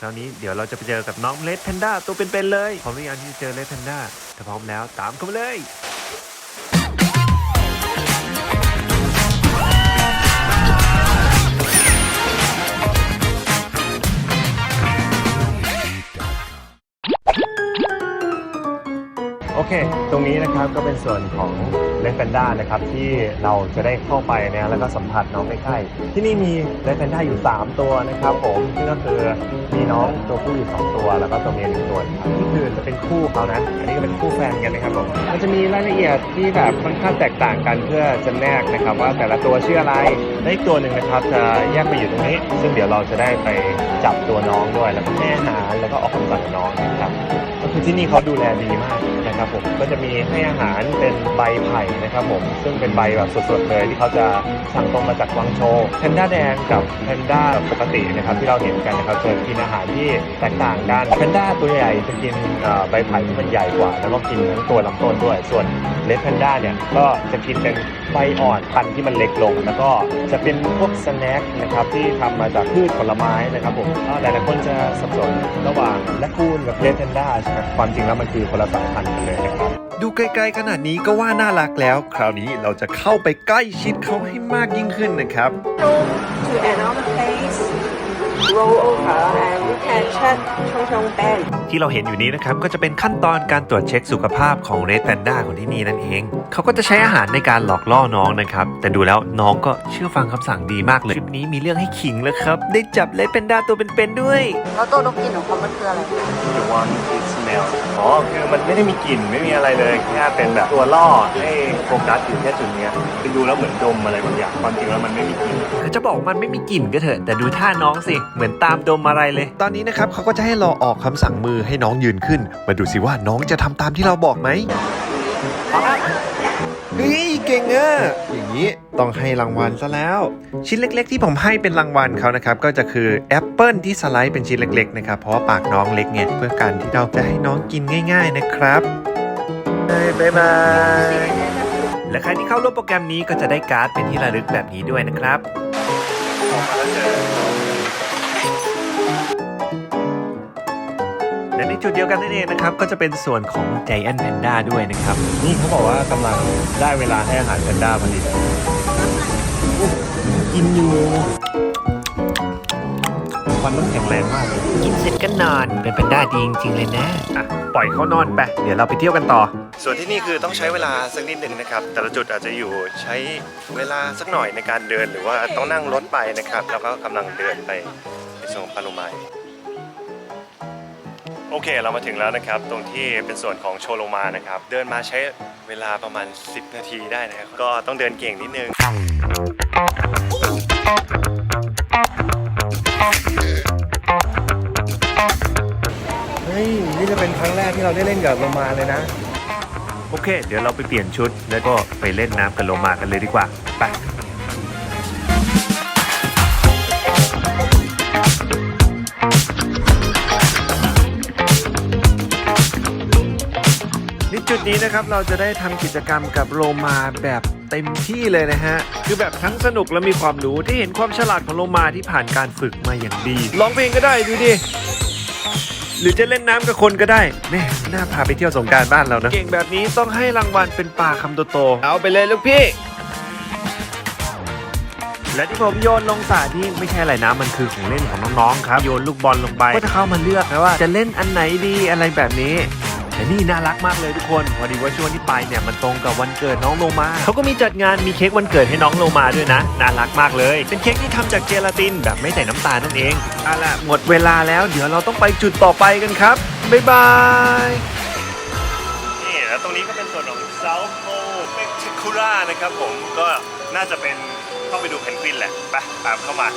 คราวนี้เดี๋ยวเราจะไปเจอกับน้องเลดแพนด้าตัวเป็นๆเลยพร้อมหรือยังที่จะเจอเลดแพนด้าถ้าพร้อมแล้วตามเข้ามาเลยโอเค ตรงนี้นะครับก็เป็นส่วนของ เลนแพนด้านะครับที่เราจะได้เข้าไปนะแล้วก็สัมผัสน้องใกล้ๆที่นี่มีเลนแพนด้าอยู่ 3 ตัวนะครับผมซึ่ก็คือมีน้องตัวผู้อยู่ 2 ตัว แล้วก็ตัวเมียหนึ่งตัวนะครับนี่คือจะเป็นคู่เขานะอันนี้ก็เป็นคู่แฟนกันนะครับผมมันจะมีรายละเอียดที่แบบค่อนข้างแตกต่างกันเพื่อจะแนกนะครับว่าแต่ละตัวชื่ออะไรและอีกตัวหนึ่งนะครับจะแยกไปอยู่ตรงนี้ ซึ่งเดี๋ยวเราจะได้ไปจับตัวน้องด้วยแล้วก็ให้อาหารแล้วก็ออกคำสั่งน้องนะครับ คือที่นี่เขาดูแลดีมากนะครับผมก็จะมีให้อาหารเป็นใบไผ่นะครับผมซึ่งเป็นใบแบบสดๆเลยที่เขาจะสั่งตรงมาจากกวางโชว์แพนด้าแดงกับแพนด้าปกตินะครับที่เราเห็นกันนะครับจะกินอาหารที่แตกต่างกันแพนด้าตัวใหญ่จะกินใบไผ่ที่มันใหญ่กว่า แล้วก็กินทั้งตัวลำต้นด้วย ส่วนเลดแพนด้าเนี่ยก็จะกินเป็นใบอ่อนพันธุ์ที่มันเล็กลง แล้วก็จะเป็นพวกสแน็คนะครับที่ทำมาจากพืชผลไม้นะครับผมก็หลายๆคนจะสับสนระหว่างแลคคูนกับเลดแพนด้าใช่ไหมความจริงแล้วมันคือคนละสายพันธุ์กันเลยนะครับดูไกลๆขนาดนี้ก็ว่าน่ารักแล้ว คราวนี้เราจะเข้าไปใกล้ชิดเขาให้มากยิ่งขึ้นนะครับ to another place, roll over and we can check Chong Chong Band. ที่เราเห็นอยู่นี้นะครับ ก็จะเป็นขั้นตอนการตรวจเช็คสุขภาพของเรดแพนด้าของที่นี่นั่นเอง เขาก็จะใช้อาหารในการหลอกล่อน้องนะครับ แต่ดูแล้วน้องก็เชื่อฟังคำสั่งดีมากเลย คลิปนี้มีเรื่องให้ขิงแล้วครับ ได้จับเรดแพนด้าตัวเป็นๆด้วย แล้วตัวนกกินของเขามันคืออะไร The one it smell อ๋อคือมันไม่ได้มีกลิ่นไม่มีอะไรเลยแค่เป็นแบบตัวล่อให้โฟกัสอยู่แค่จุดเนี้ยคือดูแล้วเหมือนดมอะไรบางอย่างความจริงแล้วมันไม่มีกลิ่นคือจะบอกว่ามันไม่มีกลิ่นก็เถอะแต่ดูท่าน้องสิเหมือนตามดมอะไรเลย ตอนนี้นะครับเขาก็จะให้เราออกคำสั่งมือให้น้องยืนขึ้น มาดูสิว่าน้องจะทำตามที่เราบอกไหมเฮ้ยเก่งอะอย่างนี้ต้องให้รางวัลซะแล้ว ชิ้นเล็ก ๆ ที่ผมให้เป็นรางวัลเขานะครับ ก็จะคือแอปเปิลที่สไลด์เป็นชิ้นเล็ก ๆ นะครับ เพราะว่าปากน้องเล็กไงเพื่อการที่เราจะให้น้องกินง่าย ๆ นะครับบ๊ายบายและใครที่เข้าร่วมโปรแกรมนี้ก็จะได้การ์ดเป็นที่ระลึกแบบนี้ด้วยนะครับ จอและในจุดเดียวกันนั่นเองนะครับ ก็จะเป็นส่วนของ Giant Panda ด้วยนะครับ นี่เขาบอกว่ากำลังได้เวลาให้อาหารแพนด้าพอดีกินอยู่ฟันต้องแข็งแรงมากเลยกินเสร็จก็นอนเป็นแพนด้าดีจริงๆเลยนะอะปล่อยเขานอนไปเดี๋ยวเราไปเที่ยวกันต่อ ส่วนที่นี่คือต้องใช้เวลาสักนิดหนึ่งนะครับ แต่ละจุดอาจจะอยู่ใช้เวลาสักหน่อยในการเดิน หรือว่าต้องนั่งรถไปนะครับ แล้วก็กำลังเดินไปในส่วนของปาลูไม โอเคเรามาถึงแล้วนะครับ ตรงที่เป็นส่วนของโชโลมานะครับ เดินมาใช้เวลาประมาณ 10 นาทีได้นะครับ ก็ต้องเดินเก่งนิดนึง เฮ้ย นี่จะเป็นครั้งแรกที่เราได้เล่นกับโลมาเลยนะ โอเค เดี๋ยวเราไปเปลี่ยนชุดแล้วก็ไปเล่นน้ำกับโลมากันเลยดีกว่า ไป จุดนี้นะครับเราจะได้ทำกิจกรรมกับโลมาแบบเต็มที่เลยนะฮะ คือแบบทั้งสนุกและมีความรู้ที่เห็นความฉลาดของโลมาที่ผ่านการฝึกมาอย่างดีร้องเพลงก็ได้ดูดิหรือจะเล่นน้ำกับคนก็ได้แม่น่าพาไปเที่ยวสงกรารบ้านเรานะ เก่งแบบนี้ต้องให้รางวัลเป็นปลาคำโตๆเอาไปเลยลูกพี่ และที่ผมโยนลงสระที่ไม่ใช่อะไรนะมันคือของเล่นของน้องๆครับ โยนลูกบอลลงไปก็จะเข้ามาเลือกนะว่า จะเล่นอันไหนดีอะไรแบบนี้ แต่นี่น่ารักมากเลยทุกคน พอดีว่าช่วงที่ไปเนี่ยมันตรงกับวันเกิดน้องโลมาเขาก็มีจัดงานมีเค้กวันเกิดให้น้องโลมาด้วยนะ น่ารักมากเลย เป็นเค้กที่ทำจากเจลาตินแบบไม่ใส่น้ำตาลนั่นเองเอาล่ะหมดเวลาแล้วเดี๋ยวเราต้องไปจุดต่อไปกันครับบ๊ายบายนี่แล้วตรงนี้ก็เป็นส่วนของ South Pole Spectacular นะครับผมก็น่าจะเป็นเข้าไปดูเพนกวินแหละไปตามเข้ามา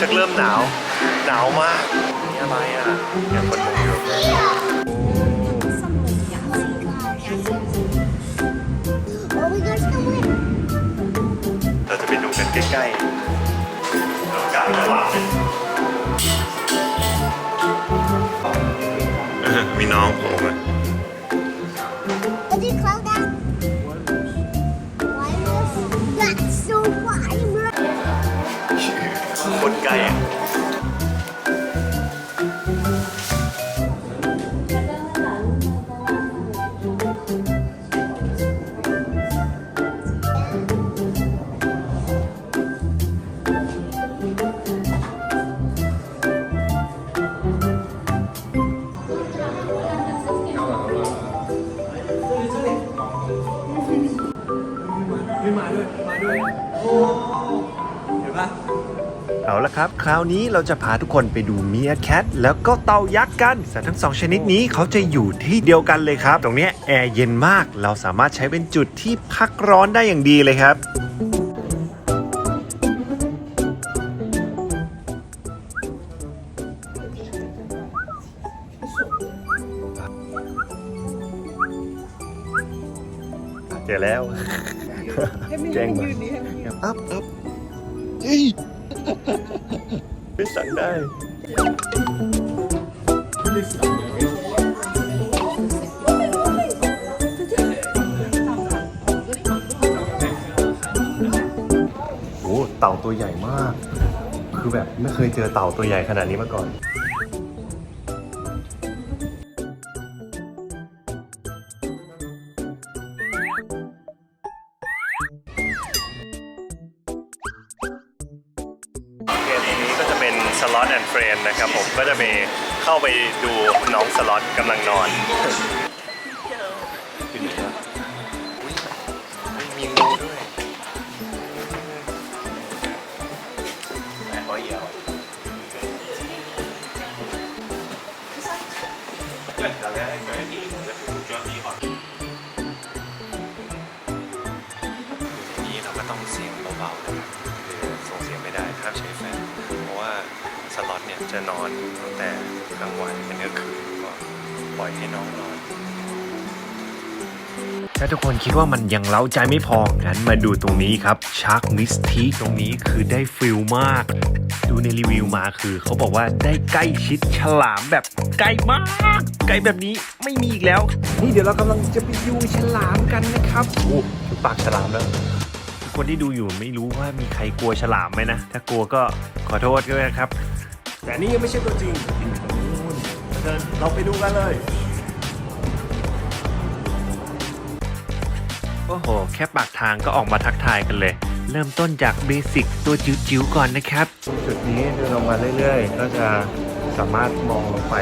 ชักเริ่มหนาว หนาวมากนี่อะไรอะอย่างคนมองอยู่เราจะไปดูกันใกล้ๆ เอาละครับ คราวนี้เราจะพาทุกคนไปดูเมียแคทแล้วก็เต่ายักษ์กันสัตว์ทั้งสองชนิดนี้เขาจะอยู่ที่เดียวกันเลยครับ ตรงนี้แอร์เย็นมาก เราสามารถใช้เป็นจุดที่พักร้อนได้อย่างดีเลยครับเจอแล้ว แจ้งมาอัพอัพเฮ้ยไม่สั่งได้โอ้เต่าตัวใหญ่มาก คือแบบไม่เคยเจอเต่าตัวใหญ่ขนาดนี้มาก่อน ล็อตแอนด์เฟรนนะครับผมก็จะไปเข้าไปดูน้องสล็อตกำลังนอนอยู่ไหนวะอุ๊ยมีงูด้วยแม่ขอเหี่ยว จะนอนตั้งแต่กลางวันเป็นกลางคืนก็ปล่อยให้น้องนอน ถ้าทุกคนคิดว่ามันยังเล้าใจไม่พอ งั้นมาดูตรงนี้ครับชาร์กมิสทีตรงนี้คือได้ฟิลมาก ดูในรีวิวมาคือเขาบอกว่าได้ใกล้ชิดฉลามแบบใกล้มาก ใกล้แบบนี้ไม่มีอีกแล้ว นี่เดี๋ยวเรากำลังจะไปดูฉลามกันนะครับโอ้ดูปากฉลามแล้วคนที่ดูอยู่ไม่รู้ว่ามีใครกลัวฉลามไหมนะ ถ้ากลัวก็ขอโทษด้วยนะครับ แต่นี่ยังไม่ใช่ตัวจริงอยู่ตรงนู้นเชิญเราไปดูกันเลย โอ้โห แค่ปากทางก็ออกมาทักทายกันเลย เริ่มต้นจากเบสิกตัวจิ๋วๆก่อนนะครับ จุดนี้เดินลงมาเรื่อยๆ ก็จะสามารถมองลงไป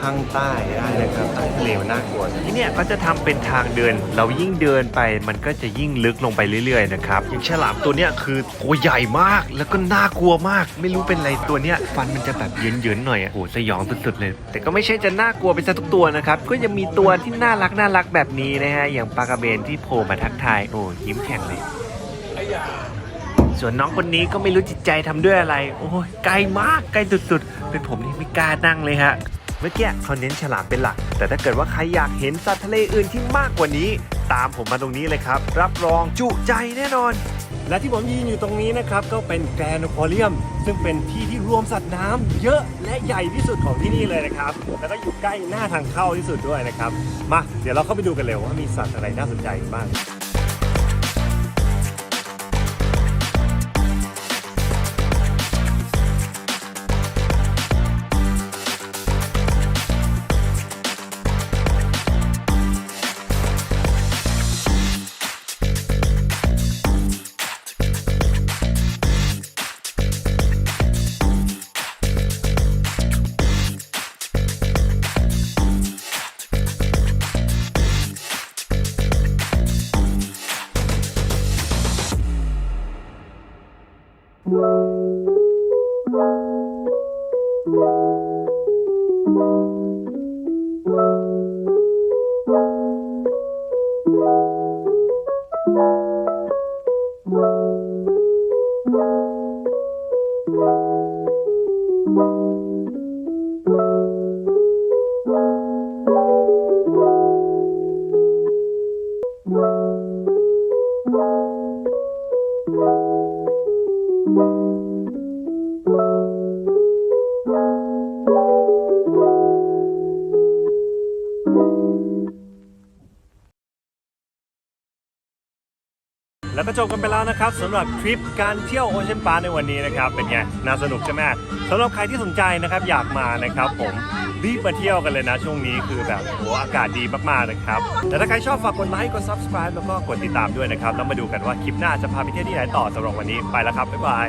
ข้างใต้ได้นะครับใต้ทะเลมันน่ากลัวที่เนี่ยก็จะทำเป็นทางเดิน เรายิ่งเดินไปมันก็จะยิ่งลึกลงไปเรื่อยๆนะครับอย่างฉลามตัวเนี้ยคือตัวใหญ่มากแล้วก็น่ากลัวมาก ไม่รู้เป็นอะไรตัวเนี้ยฟันมันจะแบบเยินๆหน่อยอะโอ้โหสยองสุดๆเลย แต่ก็ไม่ใช่จะน่ากลัวไปซะทุกตัวนะครับก็ยังมีตัวที่น่ารักน่ารักแบบนี้นะฮะอย่างปลากระเบนที่โผล่มาทักทายโอ้ยิ้มแฉ่งเลยส่วนน้องคนนี้ก็ไม่รู้จิตใจทำด้วยอะไร โอ้ยไกลมากไกลสุดๆ เป็นผมนี่ไม่กล้านั่งเลยฮะ เมื่อกี้เขาเน้นฉลามเป็นหลัก แต่ถ้าเกิดว่าใครอยากเห็นสัตว์ทะเลอื่นที่มากกว่านี้ ตามผมมาตรงนี้เลยครับ รับรองจุใจแน่นอน และที่ผมยืนอยู่ตรงนี้นะครับก็เป็นแกรนโคเรียม ซึ่งเป็นที่ที่รวมสัตว์น้ำเยอะและใหญ่ที่สุดของที่นี่เลยนะครับ แล้วก็อยู่ใกล้หน้าทางเข้าที่สุดด้วยนะครับ มาเดี๋ยวเราเข้าไปดูกันเลยว่ามีสัตว์อะไรน่าสนใจบ้าง ก็จบกันไปแล้วนะครับสำหรับทริปการเที่ยวโอเชียนปาร์ในวันนี้นะครับเป็นไงน่าสนุกใช่ไหมสำหรับใครที่สนใจนะครับอยากมานะครับผมรีบมาเที่ยวกันเลยนะช่วงนี้คือแบบโหอากาศดีมากๆนะครับแต่ถ้าใครชอบฝากกดไลค์กด subscribe แล้วก็กดติดตามด้วยนะครับแล้วมาดูกันว่าคลิปหน้าจะพาไปเที่ยวที่ไหนต่อสำหรับวันนี้ไปแล้วครับบ๊ายบาย